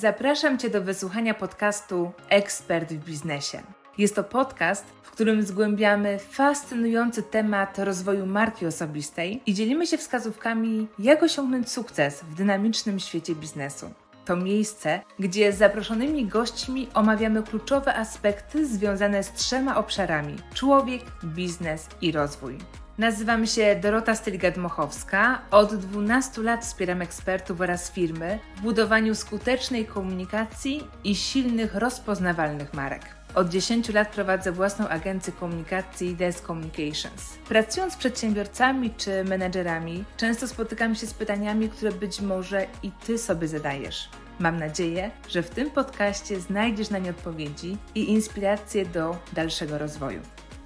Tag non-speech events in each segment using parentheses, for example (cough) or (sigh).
Zapraszam Cię do wysłuchania podcastu Ekspert w biznesie. Jest to podcast, w którym zgłębiamy fascynujący temat rozwoju marki osobistej i dzielimy się wskazówkami, jak osiągnąć sukces w dynamicznym świecie biznesu. To miejsce, gdzie z zaproszonymi gośćmi omawiamy kluczowe aspekty związane z trzema obszarami: człowiek, biznes i rozwój. Nazywam się Dorota Styliga-Dmochowska. Od 12 lat wspieram ekspertów oraz firmy w budowaniu skutecznej komunikacji i silnych, rozpoznawalnych marek. Od 10 lat prowadzę własną agencję komunikacji Des Communications. Pracując z przedsiębiorcami czy menedżerami, często spotykam się z pytaniami, które być może i Ty sobie zadajesz. Mam nadzieję, że w tym podcaście znajdziesz na nie odpowiedzi i inspiracje do dalszego rozwoju.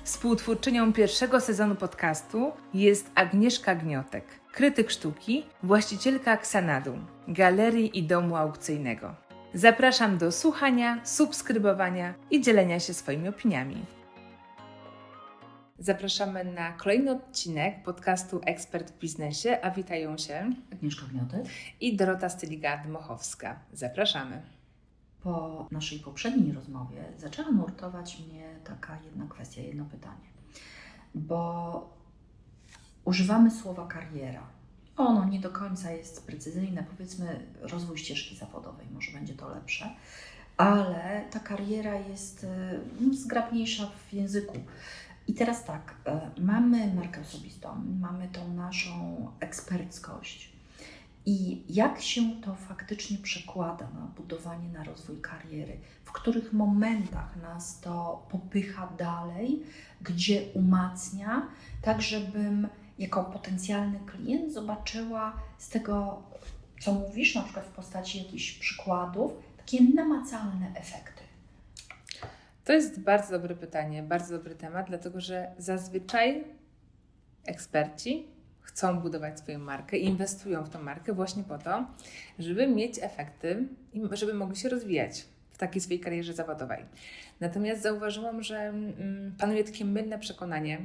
Współtwórczynią pierwszego sezonu podcastu jest Agnieszka Gniotek, krytyk sztuki, właścicielka Xanadu, galerii i domu aukcyjnego. Zapraszam do słuchania, subskrybowania i dzielenia się swoimi opiniami. Zapraszamy na kolejny odcinek podcastu Ekspert w biznesie, a witają się Agnieszka Gniotek. i Dorota Styliga-Dmochowska. Zapraszamy. Po naszej poprzedniej rozmowie zaczęła nurtować mnie taka jedna kwestia, jedno pytanie. Bo używamy słowa kariera. Ono nie do końca jest precyzyjne, powiedzmy rozwój ścieżki zawodowej, może będzie to lepsze, ale ta kariera jest e, no, zgrabniejsza w języku. I teraz tak, e, mamy markę osobistą, mamy tą naszą eksperckość, i jak się to faktycznie przekłada na budowanie, na rozwój kariery? W których momentach nas to popycha dalej, gdzie umacnia, tak żebym jako potencjalny klient zobaczyła z tego, co mówisz, na przykład w postaci jakichś przykładów, takie namacalne efekty. To jest bardzo dobre pytanie, bardzo dobry temat, dlatego że zazwyczaj eksperci chcą budować swoją markę i inwestują w tą markę właśnie po to, żeby mieć efekty i żeby mogli się rozwijać w takiej swojej karierze zawodowej. Natomiast zauważyłam, że mm, panuje takie mylne przekonanie,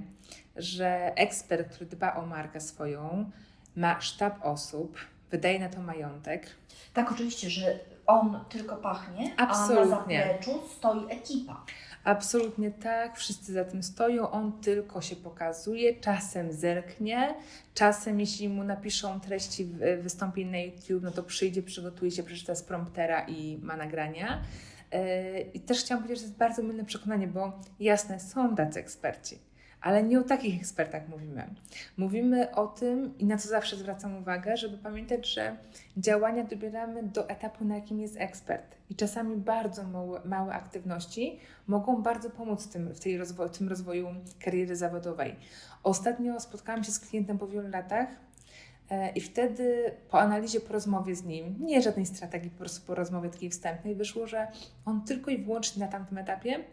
że ekspert, który dba o markę swoją, ma sztab osób, wydaje na to majątek. Tak, oczywiście, że on tylko pachnie, Absolutnie. a na zapleczu stoi ekipa. Absolutnie tak, wszyscy za tym stoją, on tylko się pokazuje, czasem zerknie, czasem jeśli mu napiszą treści wystąpień na YouTube, no to przyjdzie, przygotuje się, przeczyta z promptera i ma nagrania. Yy, I też chciałam powiedzieć, że to jest bardzo mylne przekonanie, bo jasne, są tacy eksperci, ale nie o takich ekspertach mówimy. Mówimy o tym i na co zawsze zwracam uwagę, żeby pamiętać, że działania dobieramy do etapu, na jakim jest ekspert. I czasami bardzo małe, małe aktywności mogą bardzo pomóc w tym, w tej rozwo- w tym rozwoju kariery zawodowej. Ostatnio spotkałam się z klientem po wielu latach e, i wtedy po analizie, po rozmowie z nim, nie żadnej strategii, po prostu po rozmowie takiej wstępnej, wyszło, że on tylko i wyłącznie na tamtym etapie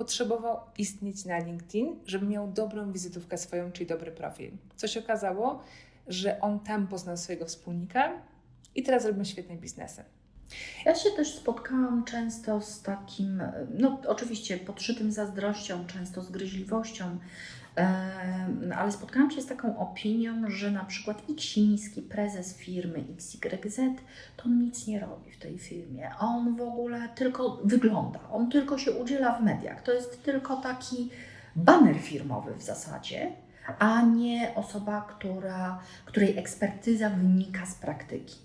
potrzebował istnieć na LinkedIn, żeby miał dobrą wizytówkę swoją, czyli dobry profil. Co się okazało, że on tam poznał swojego wspólnika i teraz robią świetne biznesy. Ja się też spotkałam często z takim, no oczywiście podszytym zazdrością, często z gryźliwością, ale spotkałam się z taką opinią, że na przykład Iksiński, prezes firmy XYZ, to on nic nie robi w tej firmie. On w ogóle tylko wygląda, on tylko się udziela w mediach. To jest tylko taki baner firmowy w zasadzie, a nie osoba, która, której ekspertyza wynika z praktyki.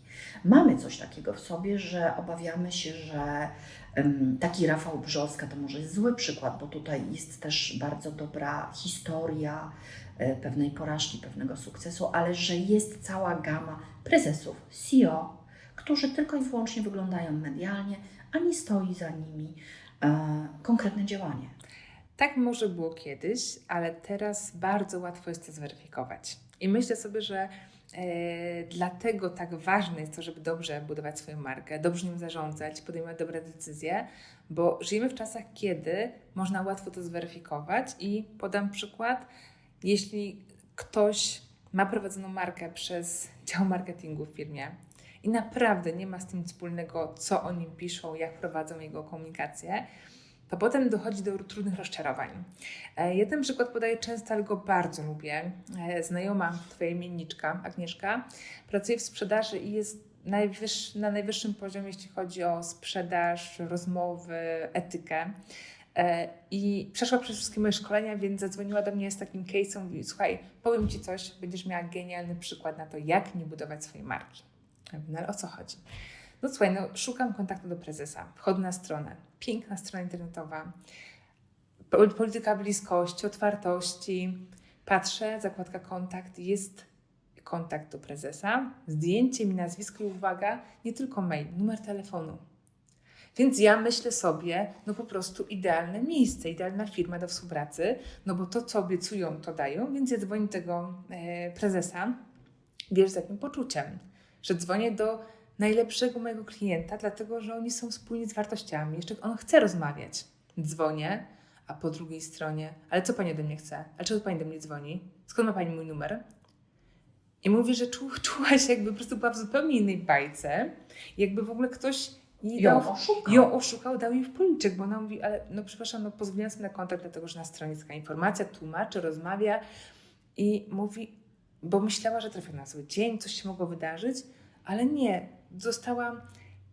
Mamy coś takiego w sobie, że obawiamy się, że taki Rafał Brzoska to może jest zły przykład, bo tutaj jest też bardzo dobra historia e, pewnej porażki, pewnego sukcesu, ale że jest cała gama prezesów, CEO, którzy tylko i wyłącznie wyglądają medialnie, a nie stoi za nimi e, konkretne działanie. Tak może było kiedyś, ale teraz bardzo łatwo jest to zweryfikować. I myślę sobie, że dlatego tak ważne jest to, żeby dobrze budować swoją markę, dobrze nią zarządzać, podejmować dobre decyzje, bo żyjemy w czasach, kiedy można łatwo to zweryfikować. I podam przykład, jeśli ktoś ma prowadzoną markę przez dział marketingu w firmie i naprawdę nie ma z tym wspólnego, co o nim piszą, jak prowadzą jego komunikację, to potem dochodzi do trudnych rozczarowań. E, Ja ten przykład podaję często, ale go bardzo lubię. E, Znajoma, Twoja imienniczka, Agnieszka, pracuje w sprzedaży i jest na najwyższym poziomie, jeśli chodzi o sprzedaż, rozmowy, etykę. E, I przeszła przez wszystkie moje szkolenia, więc zadzwoniła do mnie z takim case'em, mówi, słuchaj, powiem Ci coś, będziesz miała genialny przykład na to, jak nie budować swojej marki. Ja mówię, no ale o co chodzi? No słuchaj, no szukam kontaktu do prezesa, wchodzę na stronę, piękna strona internetowa, po- polityka bliskości, otwartości, patrzę, zakładka kontakt, jest kontakt do prezesa, zdjęcie mi, nazwisko i uwaga, nie tylko mail, numer telefonu. Więc ja myślę sobie, no po prostu idealne miejsce, idealna firma do współpracy, no bo to, co obiecują, to dają, więc ja dzwonię tego e, prezesa, wiesz, z jakim poczuciem, że dzwonię do najlepszego mojego klienta, dlatego że oni są spójni z wartościami, jeszcze on chce rozmawiać. Dzwonię, a po drugiej stronie, ale co pani ode mnie chce? A czego pani do mnie dzwoni? Skąd ma pani mój numer? I mówi, że czu, (laughs) czuła się jakby po prostu była w zupełnie innej bajce, jakby w ogóle ktoś jej Ją dał, oszukał. ją oszukał, dał jej w policzek, bo ona mówi, ale no przepraszam, no pozwoliłam sobie na kontakt, dlatego że na stronie jest taka informacja, tłumaczy, rozmawia i mówi, bo myślała, że trafia na zły dzień, coś się mogło wydarzyć, ale nie, dostałam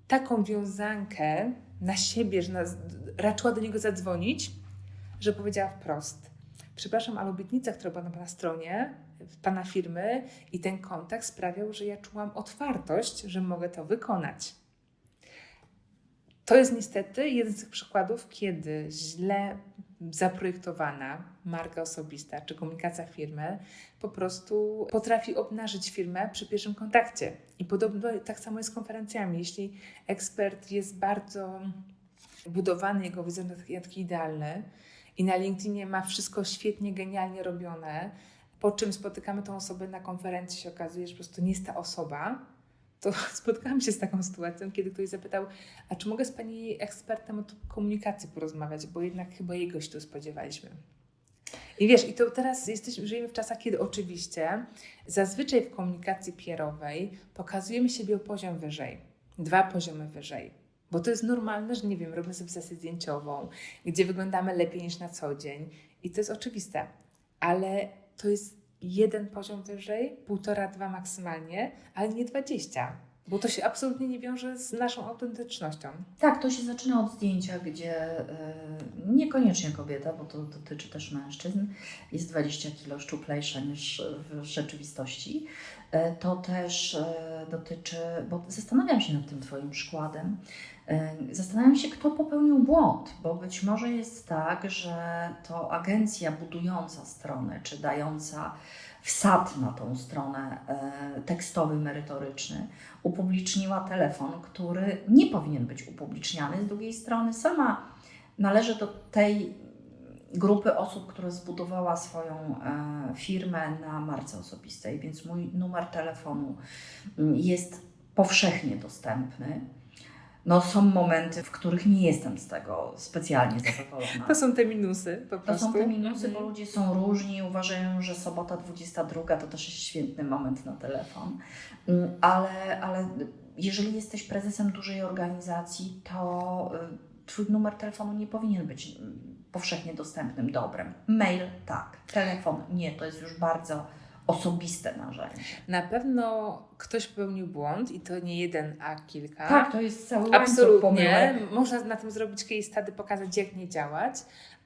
taką wiązankę na siebie, że nas, raczyła do niego zadzwonić, że powiedziała wprost, przepraszam, ale obietnica, która była na Pana stronie, Pana firmy i ten kontakt sprawiał, że ja czułam otwartość, że mogę to wykonać. To jest niestety jeden z tych przykładów, kiedy źle zaprojektowana marka osobista czy komunikacja firmy po prostu potrafi obnażyć firmę przy pierwszym kontakcie. I podobno tak samo jest z konferencjami. Jeśli ekspert jest bardzo budowany, jego wizerunek jest taki idealny i na LinkedInie ma wszystko świetnie, genialnie robione, po czym spotykamy tą osobę na konferencji, się okazuje, że po prostu nie jest ta osoba, to (laughs) spotkałam się z taką sytuacją, kiedy ktoś zapytał, a czy mogę z Pani ekspertem od komunikacji porozmawiać, bo jednak chyba jego się tu spodziewaliśmy. I wiesz, i to teraz jesteśmy, żyjemy w czasach, kiedy oczywiście zazwyczaj w komunikacji PR-owej pokazujemy siebie o poziom wyżej, dwa poziomy wyżej. Bo to jest normalne, że nie wiem, robimy sobie sesję zdjęciową, gdzie wyglądamy lepiej niż na co dzień. I to jest oczywiste. Ale to jest jeden poziom wyżej, półtora, dwa maksymalnie, ale nie dwadzieścia. Bo to się absolutnie nie wiąże z naszą autentycznością. Tak, to się zaczyna od zdjęcia, gdzie y, niekoniecznie kobieta, bo to dotyczy też mężczyzn, jest 20 kg szczuplejsza niż w rzeczywistości. Y, to też y, dotyczy, bo zastanawiam się nad tym Twoim przykładem, zastanawiam się, kto popełnił błąd, bo być może jest tak, że to agencja budująca stronę, czy dająca wsad na tą stronę y, tekstowy, merytoryczny, upubliczniła telefon, który nie powinien być upubliczniany. Z drugiej strony sama należy do tej grupy osób, która zbudowała swoją e, firmę na marce osobistej, więc mój numer telefonu mm, jest powszechnie dostępny. No, są momenty, w których nie jestem z tego specjalnie zadowolona. (laughs) To są te minusy po To prostu. są te minusy, Mhm. bo ludzie są różni, uważają, że sobota 22 to też jest świetny moment na telefon. Mm, Ale, ale jeżeli jesteś prezesem dużej organizacji, to y, Twój numer telefonu nie powinien być mm, powszechnie dostępnym dobrem. Mail tak, telefon nie, to jest już bardzo osobiste narzędzie. Na pewno ktoś popełnił błąd i to nie jeden, a kilka. Tak, to jest cały Absolutnie. pomyłek. Można na tym zrobić case study, pokazać jak nie działać,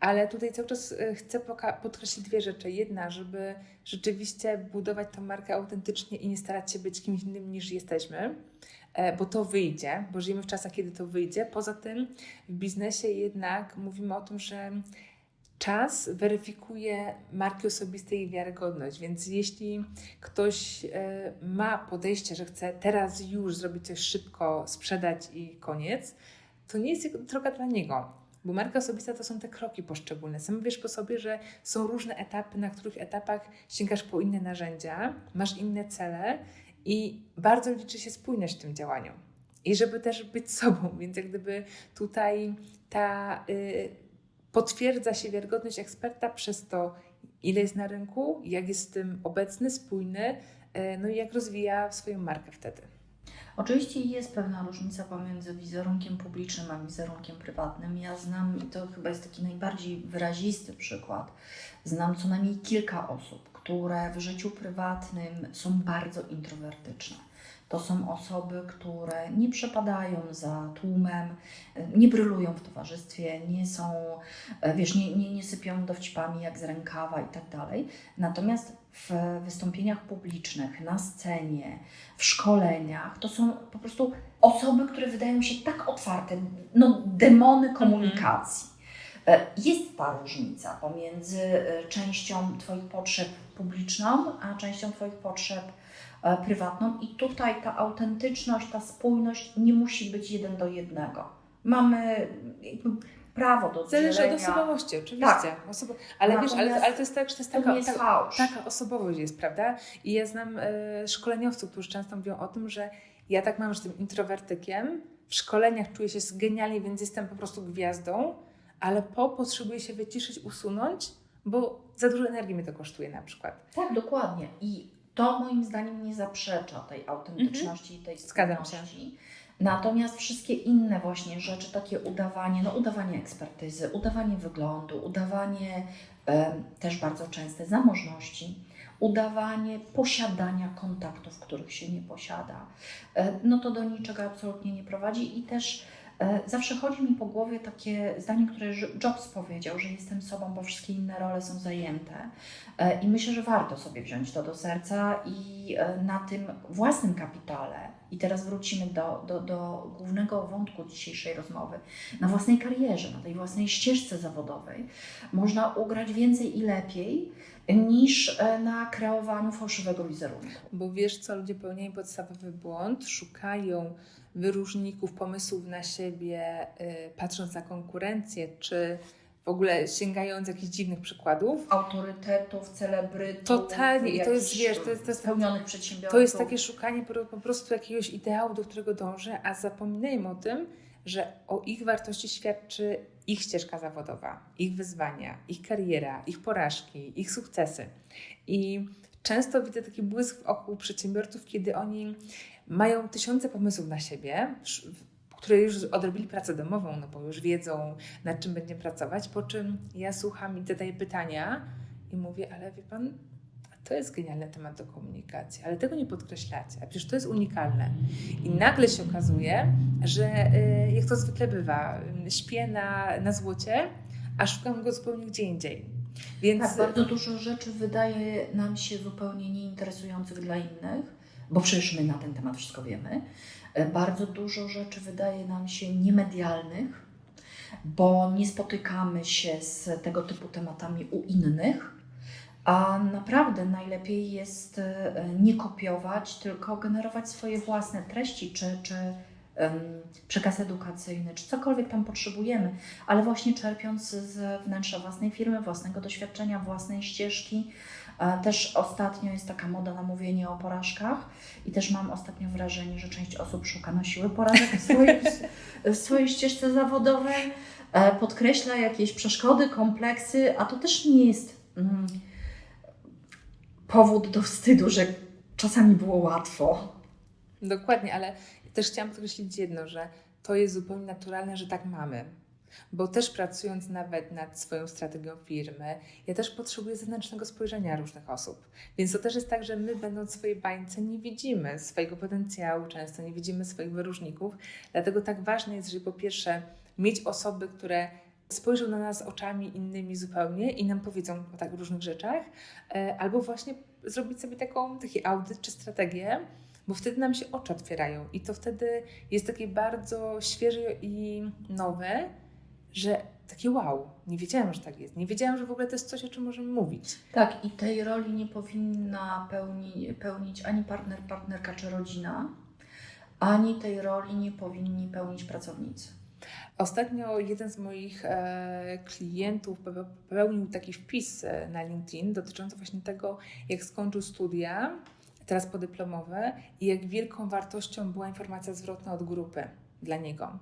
ale tutaj cały czas e, chcę podkreślić dwie rzeczy. Jedna, żeby rzeczywiście budować tą markę autentycznie i nie starać się być kimś innym niż jesteśmy, e, bo to wyjdzie, bo żyjemy w czasach, kiedy to wyjdzie. Poza tym w biznesie jednak mówimy o tym, że czas weryfikuje marki osobiste i wiarygodność, więc jeśli ktoś e, ma podejście, że chce teraz już zrobić coś szybko, sprzedać i koniec, to nie jest droga dla niego. Bo marka osobista to są te kroki poszczególne. Sam wiesz po sobie, że są różne etapy, na których etapach sięgasz po inne narzędzia, masz inne cele i bardzo liczy się spójność w tym działaniu. I żeby też być sobą, więc jak gdyby tutaj ta y, potwierdza się wiarygodność eksperta przez to, ile jest na rynku, jak jest z tym obecny, spójny, y, no i jak rozwija swoją markę wtedy. Oczywiście jest pewna różnica pomiędzy wizerunkiem publicznym a wizerunkiem prywatnym. Ja znam, i to chyba jest taki najbardziej wyrazisty przykład, znam co najmniej kilka osób, które w życiu prywatnym są bardzo introwertyczne. To są osoby, które nie przepadają za tłumem, nie brylują w towarzystwie, nie są, e, wiesz, nie, nie, nie sypią dowcipami jak z rękawa i tak dalej. Natomiast w wystąpieniach publicznych, na scenie, w szkoleniach, to są po prostu osoby, które wydają się tak otwarte, no demony komunikacji. E, Jest ta różnica pomiędzy e, częścią Twoich potrzeb publiczną, a częścią Twoich potrzeb e, prywatną i tutaj ta autentyczność, ta spójność nie musi być jeden do jednego. Mamy prawo do Zależy od osobowości, oczywiście. Osobo... Ale wiesz, ale, ale to jest tak, że to jest To taka, nie jest ta, fałsz. taka osobowość jest, prawda? I ja znam e, szkoleniowców, którzy często mówią o tym, że ja tak mam, że tym introwertykiem w szkoleniach czuję się genialnie, więc jestem po prostu gwiazdą, ale po potrzebuję się wyciszyć, usunąć, bo za dużo energii mnie to kosztuje na przykład. Tak, dokładnie. I to moim zdaniem nie zaprzecza tej autentyczności i tej spójności. Natomiast wszystkie inne właśnie rzeczy, takie udawanie, no udawanie ekspertyzy, udawanie wyglądu, udawanie em, też bardzo częste zamożności, udawanie posiadania kontaktów, których się nie posiada, e, no to do niczego absolutnie nie prowadzi i też e, zawsze chodzi mi po głowie takie zdanie, które Jobs powiedział, że jestem sobą, bo wszystkie inne role są zajęte. E, I myślę, że warto sobie wziąć to do serca i e, na tym własnym kapitale, i teraz wrócimy do, do, do głównego wątku dzisiejszej rozmowy, na własnej karierze, na tej własnej ścieżce zawodowej, można ugrać więcej i lepiej niż e, na kreowaniu fałszywego wizerunku. Bo wiesz co, ludzie popełniają podstawowy błąd, szukają wyróżników, pomysłów na siebie, y, patrząc na konkurencję, czy w ogóle sięgając jakichś dziwnych przykładów. Autorytetów, celebrytów, Totalnie. I to jest, wiesz, to jest, to jest, spełnionych przedsiębiorców. to jest takie szukanie po, prostu jakiegoś ideału, do którego dążę, a zapominają o tym, że o ich wartości świadczy ich ścieżka zawodowa, ich wyzwania, ich kariera, ich porażki, ich sukcesy. I często widzę taki błysk wokół przedsiębiorców, kiedy oni mają tysiące pomysłów na siebie, które już odrobili pracę domową, no bo już wiedzą, nad czym będzie pracować, po czym ja słucham i zadaję pytania i mówię, ale wie pan, to jest genialny temat do komunikacji, ale tego nie podkreślacie, a przecież to jest unikalne. I nagle się okazuje, że y, jak to zwykle bywa, y, śpię na, na złocie, a szukam go zupełnie gdzie indziej. Więc Tak, bardzo dużo rzeczy wydaje nam się zupełnie nieinteresujących dla innych, bo przecież my na ten temat wszystko wiemy. E, Bardzo dużo rzeczy wydaje nam się niemedialnych, bo nie spotykamy się z tego typu tematami u innych. A naprawdę najlepiej jest e, nie kopiować, tylko generować swoje własne treści, czy, czy przekaz edukacyjny, czy cokolwiek tam potrzebujemy, ale właśnie czerpiąc z wnętrza własnej firmy, własnego doświadczenia, własnej ścieżki. E, Też ostatnio jest taka moda na mówienie o porażkach i też mam ostatnio wrażenie, że część osób szuka na siłę porażek w swojej, w swojej ścieżce zawodowej, e, podkreśla jakieś przeszkody, kompleksy, a to też nie jest mm, powód do wstydu, że czasami było łatwo. Dokładnie, ale też chciałam podkreślić jedno, że to jest zupełnie naturalne, że tak mamy. Bo też pracując nawet nad swoją strategią firmy, ja też potrzebuję zewnętrznego spojrzenia różnych osób. Więc to też jest tak, że my, będąc w swojej bańce, nie widzimy swojego potencjału, często nie widzimy swoich wyróżników. Dlatego tak ważne jest, żeby po pierwsze mieć osoby, które spojrzą na nas oczami innymi zupełnie i nam powiedzą o tak różnych rzeczach, e, albo właśnie zrobić sobie taką, taki audyt czy strategię, bo wtedy nam się oczy otwierają i to wtedy jest takie bardzo świeże i nowe, że takie wow, nie wiedziałam, że tak jest. Nie wiedziałam, że w ogóle to jest coś, o czym możemy mówić. Tak, i tej roli nie powinna pełni, pełnić ani partner, partnerka czy rodzina, ani tej roli nie powinni pełnić pracownicy. Ostatnio jeden z moich e, klientów pope- popełnił taki wpis e, na LinkedIn dotyczący właśnie tego, jak skończył studia, teraz podyplomowe, i jak wielką wartością była informacja zwrotna od grupy dla niego.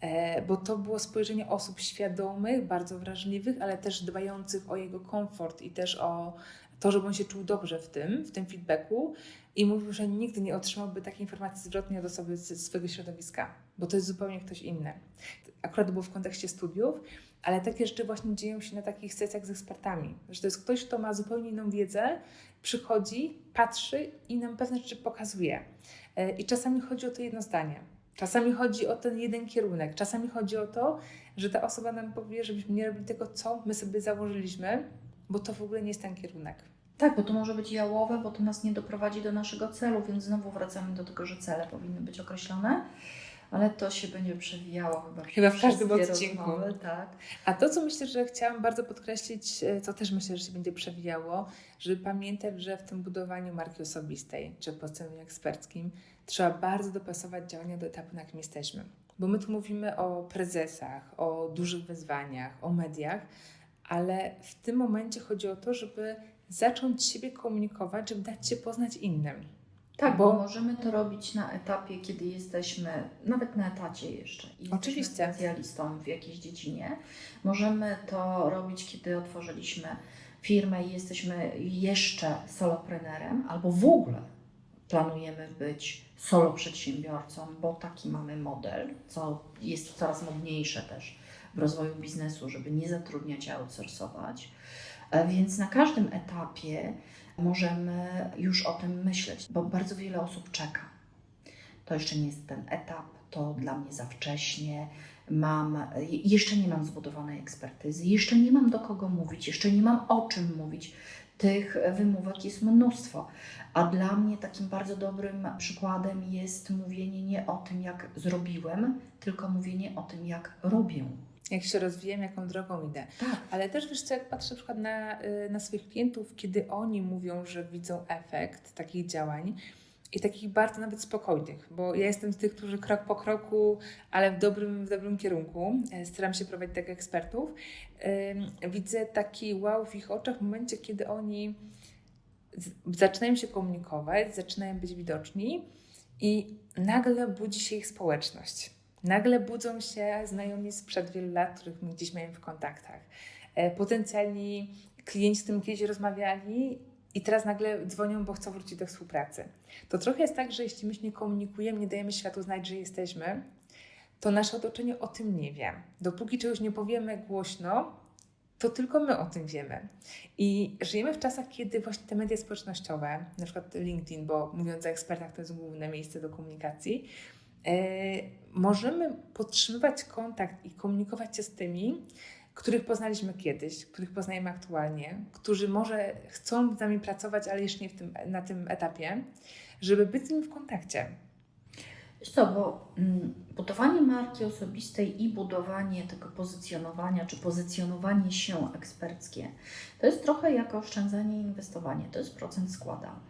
E, bo to było spojrzenie osób świadomych, bardzo wrażliwych, ale też dbających o jego komfort i też o to, żeby on się czuł dobrze w tym, w tym feedbacku. I mówił, że nigdy nie otrzymałby takiej informacji zwrotnej od osoby z swojego środowiska, bo to jest zupełnie ktoś inny. Akurat było w kontekście studiów, ale takie rzeczy właśnie dzieją się na takich sesjach z ekspertami. Że to jest ktoś, kto ma zupełnie inną wiedzę, przychodzi, patrzy i nam pewne rzeczy pokazuje. E, I czasami chodzi o to jedno zdanie. Czasami chodzi o ten jeden kierunek. Czasami chodzi o to, że ta osoba nam powie, żebyśmy nie robili tego, co my sobie założyliśmy, bo to w ogóle nie jest ten kierunek. Tak, bo to może być jałowe, bo to nas nie doprowadzi do naszego celu, więc znowu wracamy do tego, że cele powinny być określone, ale to się będzie przewijało chyba, Chyba w każdym odcinku. rozmowy, tak. A to, co myślę, że chciałam bardzo podkreślić, e, co też myślę, że się będzie przewijało, żeby pamiętać, że w tym budowaniu marki osobistej czy postawieniu eksperckim trzeba bardzo dopasować działania do etapu, na jakim jesteśmy. Bo my tu mówimy o prezesach, o dużych wyzwaniach, o mediach, ale w tym momencie chodzi o to, żeby zacząć siebie komunikować, żeby dać się poznać innym. Tak, bo, Bo- możemy to robić na etapie, kiedy jesteśmy, nawet na etacie jeszcze, i jesteśmy Oczywiście. specjalistą w jakiejś dziedzinie. Możemy to robić, kiedy otworzyliśmy firmę i jesteśmy jeszcze soloprenerem, albo w ogóle planujemy być solo przedsiębiorcą, bo taki mamy model, co jest coraz modniejsze też w rozwoju biznesu, żeby nie zatrudniać, a outsourcować. E, Więc na każdym etapie możemy już o tym myśleć, bo bardzo wiele osób czeka. To jeszcze nie jest ten etap, to dla mnie za wcześnie. Mam, jeszcze nie mam zbudowanej ekspertyzy, jeszcze nie mam do kogo mówić, jeszcze nie mam o czym mówić. Tych wymówek jest mnóstwo. A dla mnie takim bardzo dobrym przykładem jest mówienie nie o tym, jak zrobiłem, tylko mówienie o tym, jak robię. Jak się rozwijam, jaką drogą idę. Tak. Ale też wiesz co, jak patrzę na przykład na, y, na swoich klientów, kiedy oni mówią, że widzą efekt takich działań i takich bardzo nawet spokojnych, bo ja jestem z tych, którzy krok po kroku, ale w dobrym, w dobrym kierunku, e, staram się prowadzić tak ekspertów, widzę taki wow w ich oczach w momencie, kiedy oni zaczynają się komunikować, zaczynają być widoczni i nagle budzi się ich społeczność. Nagle budzą się znajomi sprzed wielu lat, których my gdzieś miałem w kontaktach. E, Potencjalni klienci, z którymi kiedyś rozmawiali i teraz nagle dzwonią, bo chcą wrócić do współpracy. To trochę jest tak, że jeśli my się nie komunikujemy, nie dajemy światu znać, że jesteśmy, to nasze otoczenie o tym nie wie. Dopóki czegoś nie powiemy głośno, to tylko my o tym wiemy. I żyjemy w czasach, kiedy właśnie te media społecznościowe, na przykład LinkedIn, bo mówiąc o ekspertach, to jest główne miejsce do komunikacji, e, możemy podtrzymywać kontakt i komunikować się z tymi, których poznaliśmy kiedyś, których poznajemy aktualnie, którzy może chcą z nami pracować, ale jeszcze nie w tym, na tym etapie, żeby być z nimi w kontakcie. Wiesz co, bo mm, budowanie marki osobistej i budowanie tego pozycjonowania, czy pozycjonowanie się eksperckie, to jest trochę jak oszczędzanie i inwestowanie. To jest procent składany.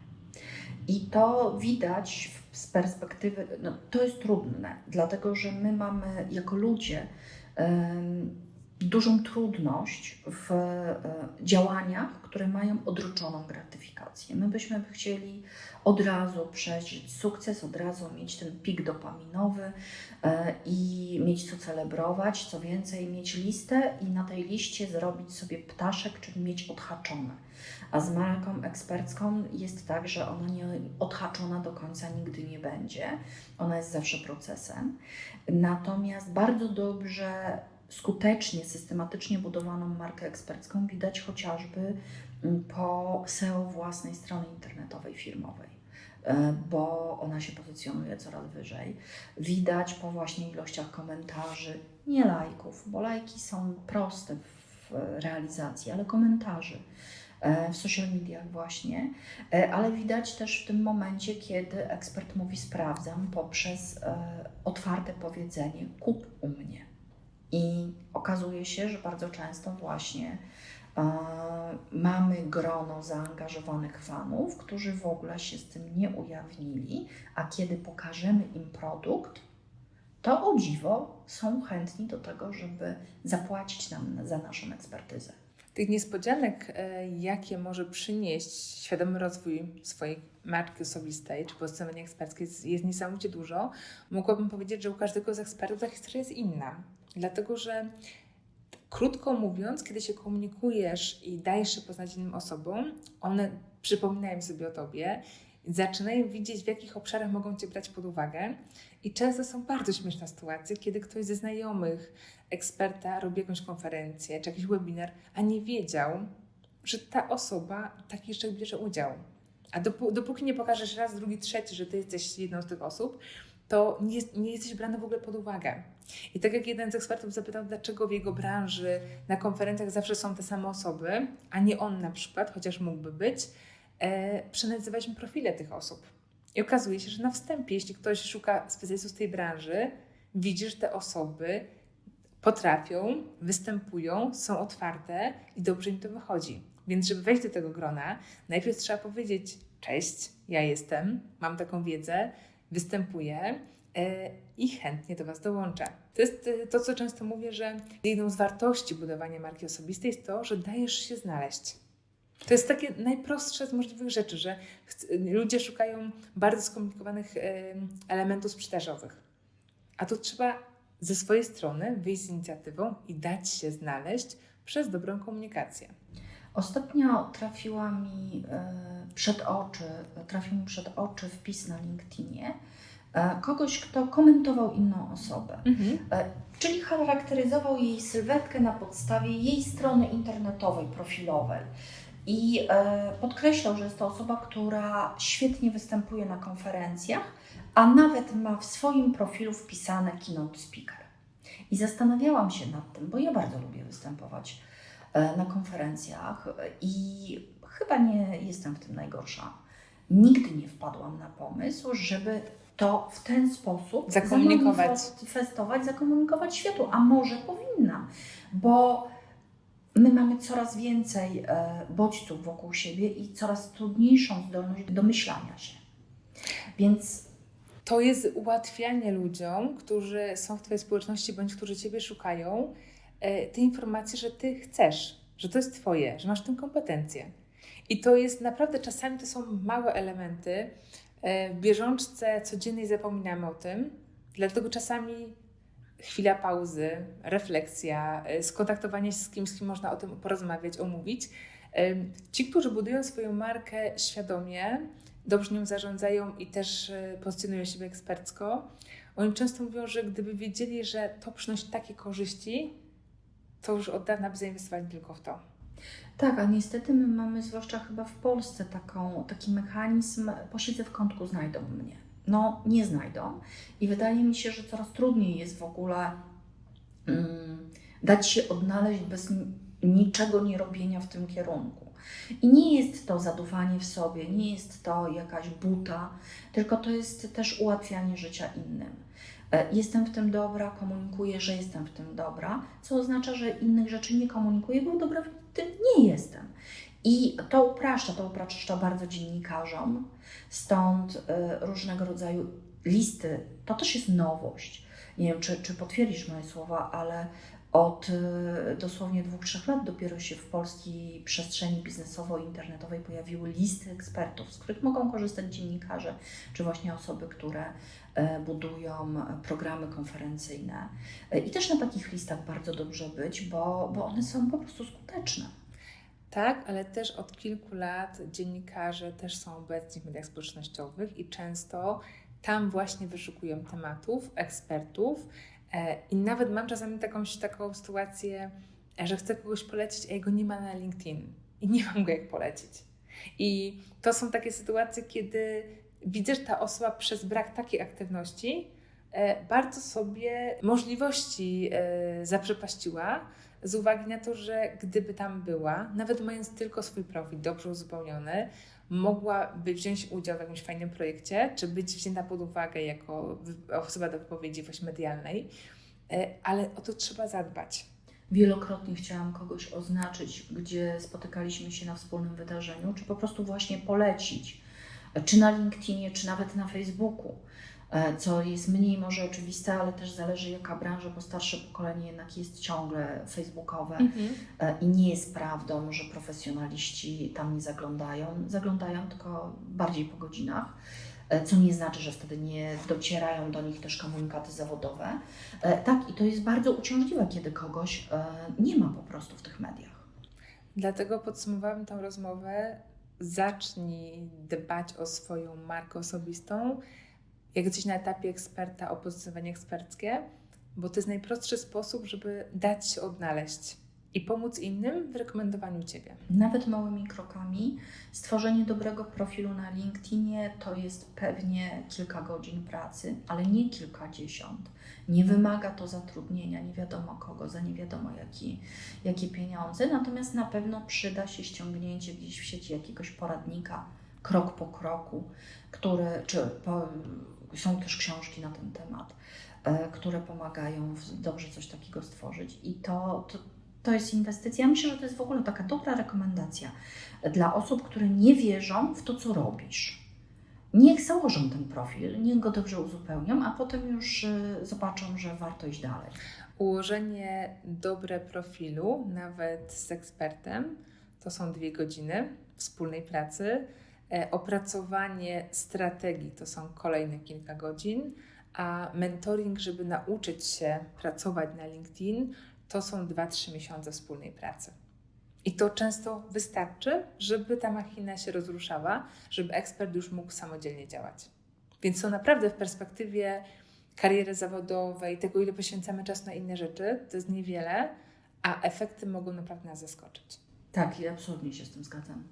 I to widać z perspektywy, no, to jest trudne, dlatego że my mamy jako ludzie dużą trudność w e, działaniach, które mają odroczoną gratyfikację. My byśmy chcieli od razu przeżyć sukces, od razu mieć ten pik dopaminowy e, i mieć co celebrować, co więcej, mieć listę i na tej liście zrobić sobie ptaszek, czyli mieć odhaczone. A z marką ekspercką jest tak, że ona nie odhaczona do końca nigdy nie będzie. Ona jest zawsze procesem. Natomiast bardzo dobrze, skutecznie, systematycznie budowaną markę ekspercką widać chociażby mm, po SEO własnej strony internetowej firmowej, e, bo ona się pozycjonuje coraz wyżej. Widać po właśnie ilościach komentarzy, nie lajków, bo lajki są proste w realizacji, ale komentarzy e, w social mediach właśnie, E, ale widać też w tym momencie, kiedy ekspert mówi sprawdzam poprzez otwarte powiedzenie kup u mnie. I okazuje się, że bardzo często właśnie e, mamy grono zaangażowanych fanów, którzy w ogóle się z tym nie ujawnili, a kiedy pokażemy im produkt, to o dziwo są chętni do tego, żeby zapłacić nam za naszą ekspertyzę. Tych niespodzianek, e, jakie może przynieść świadomy rozwój swojej marki osobistej czy pozycjonowanie eksperckie jest, jest niesamowicie dużo. Mogłabym powiedzieć, że u każdego z ekspertów ta historia jest inna. Dlatego, że krótko mówiąc, kiedy się komunikujesz i dajesz się poznać innym osobom, one przypominają sobie o tobie, zaczynają widzieć, w jakich obszarach mogą cię brać pod uwagę. I często są bardzo śmieszne sytuacje, kiedy ktoś ze znajomych eksperta robi jakąś konferencję czy jakiś webinar, a nie wiedział, że ta osoba takich rzeczach bierze udział. A dopó- dopóki nie pokażesz raz, drugi, trzeci, że ty jesteś jedną z tych osób, to nie, nie jesteś brany w ogóle pod uwagę. I tak jak jeden z ekspertów zapytał, dlaczego w jego branży na konferencjach zawsze są te same osoby, a nie on na przykład, chociaż mógłby być, e, przeanalizowaliśmy profile tych osób. I okazuje się, że na wstępie, jeśli ktoś szuka specjalistów z tej branży, widzi, że te osoby potrafią, występują, są otwarte i dobrze im to wychodzi. Więc, żeby wejść do tego grona, najpierw trzeba powiedzieć: Cześć, ja jestem, mam taką wiedzę, występuję e, i chętnie do Was dołączę. To jest e, to, co często mówię, że jedną z wartości budowania marki osobistej jest to, że dajesz się znaleźć. To jest takie najprostsze z możliwych rzeczy, że ludzie szukają bardzo skomplikowanych e, elementów sprzedażowych. A tu trzeba ze swojej strony wyjść z inicjatywą i dać się znaleźć przez dobrą komunikację. Ostatnio trafiła mi e, przed oczy, trafił mi przed oczy wpis na LinkedInie e, kogoś, kto komentował inną osobę. E, Czyli charakteryzował jej sylwetkę na podstawie jej strony internetowej, profilowej. I podkreślał, że jest to osoba, która świetnie występuje na konferencjach, a nawet ma w swoim profilu wpisane keynote speaker. I zastanawiałam się nad tym, bo ja bardzo lubię występować na konferencjach e, i chyba nie jestem w tym najgorsza. Nigdy nie wpadłam na pomysł, żeby to w ten sposób Zakomunikować. zamanifestować, zakomunikować światu, a może powinnam, bo my mamy coraz więcej e, bodźców wokół siebie i coraz trudniejszą zdolność do myślania się. Więc To jest ułatwianie ludziom, którzy są w Twojej społeczności bądź którzy Ciebie szukają, e, tej informacji, że Ty chcesz, że to jest Twoje, że masz w tym kompetencje. I to jest naprawdę czasami to są małe elementy. E, W bieżączce codziennej zapominamy o tym, dlatego czasami chwila pauzy, refleksja, e, skontaktowanie się z kimś, z kim można o tym porozmawiać, omówić. Ci, którzy budują swoją markę świadomie, dobrze nią zarządzają i też pozycjonują siebie ekspercko, oni często mówią, że gdyby wiedzieli, że to przynosi takie korzyści, to już od dawna by zainwestowali tylko w to. Tak, a niestety my mamy, zwłaszcza chyba w Polsce, taką, taki mechanizm, posiedzę w kątku, znajdą mnie. No, nie znajdą. I wydaje mi się, że coraz trudniej jest w ogóle mm, dać się odnaleźć bez ni- niczego nie robienia w tym kierunku. I nie jest to zaduwanie w sobie, nie jest to jakaś buta, tylko to jest też ułatwianie życia innym. E, Jestem w tym dobra, komunikuję, że jestem w tym dobra, co oznacza, że innych rzeczy nie komunikuję, bo dobra w tym nie jestem. I to upraszcza, to upraszcza bardzo dziennikarzom, stąd e, różnego rodzaju listy. To też jest nowość. Nie wiem, czy, czy potwierdzisz moje słowa, ale od e, dosłownie dwóch, trzech lat dopiero się w polskiej przestrzeni biznesowo-internetowej pojawiły listy ekspertów, z których mogą korzystać dziennikarze, czy właśnie osoby, które budują programy konferencyjne. E, I też na takich listach bardzo dobrze być, bo, bo one są po prostu skuteczne. Tak, ale też od kilku lat dziennikarze też są obecni w mediach społecznościowych i często tam właśnie wyszukują tematów, ekspertów. E, I nawet mam czasami taką, taką sytuację, e, że chcę kogoś polecić, a jego nie ma na LinkedIn i nie mam go jak polecić. I to są takie sytuacje, kiedy widzę, że ta osoba przez brak takiej aktywności e, bardzo sobie możliwości e, zaprzepaściła, z uwagi na to, że gdyby tam była, nawet mając tylko swój profil dobrze uzupełniony, mogłaby wziąć udział w jakimś fajnym projekcie, czy być wzięta pod uwagę jako osoba do wypowiedzi właśnie medialnej, E, ale o to trzeba zadbać. Wielokrotnie chciałam kogoś oznaczyć, gdzie spotykaliśmy się na wspólnym wydarzeniu, czy po prostu właśnie polecić, czy na LinkedInie, czy nawet na Facebooku, e, co jest mniej może oczywiste, ale też zależy jaka branża, bo starsze pokolenie jednak jest ciągle facebookowe e, i nie jest prawdą, że profesjonaliści tam nie zaglądają. Zaglądają tylko bardziej po godzinach. e, Co nie znaczy, że wtedy nie docierają do nich też komunikaty zawodowe. Tak, i to jest bardzo uciążliwe, kiedy kogoś nie ma po prostu w tych mediach. Dlatego podsumowałam tę rozmowę. Zacznij dbać o swoją markę osobistą. Jak jesteś na etapie eksperta, o pozycjonowanie eksperckie, bo to jest najprostszy sposób, żeby dać się odnaleźć. I pomóc innym w rekomendowaniu Ciebie. Nawet małymi krokami. Stworzenie dobrego profilu na LinkedInie to jest pewnie kilka godzin pracy, ale nie kilkadziesiąt. Nie wymaga to zatrudnienia nie wiadomo kogo, za nie wiadomo jaki, jakie pieniądze, natomiast na pewno przyda się ściągnięcie gdzieś w sieci jakiegoś poradnika, krok po kroku, które, czy po, są też książki na ten temat, e, które pomagają dobrze coś takiego stworzyć. I to, to, to jest inwestycja. Ja myślę, że to jest w ogóle taka dobra rekomendacja dla osób, które nie wierzą w to, co robisz. Niech założą ten profil, niech go dobrze uzupełnią, a potem już y, zobaczą, że warto iść dalej. Ułożenie dobre profilu, nawet z ekspertem, to są dwie godziny wspólnej pracy. E, Opracowanie strategii to są kolejne kilka godzin, a mentoring, żeby nauczyć się pracować na LinkedIn, to są 2-3 miesiące wspólnej pracy. I to często wystarczy, żeby ta machina się rozruszała, żeby ekspert już mógł samodzielnie działać. Więc to naprawdę w perspektywie kariery zawodowej, tego ile poświęcamy czas na inne rzeczy, to jest niewiele, a efekty mogą naprawdę nas zaskoczyć. Tak, i absolutnie się z tym zgadzam.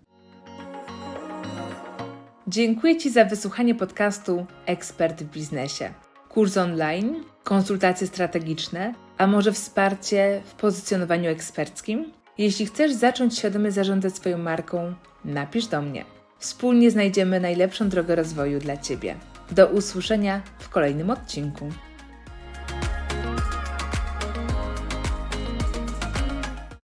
Dziękuję Ci za wysłuchanie podcastu Ekspert w biznesie. Kurs online, konsultacje strategiczne, a może wsparcie w pozycjonowaniu eksperckim? Jeśli chcesz zacząć świadomie zarządzać swoją marką, napisz do mnie. Wspólnie znajdziemy najlepszą drogę rozwoju dla Ciebie. Do usłyszenia w kolejnym odcinku.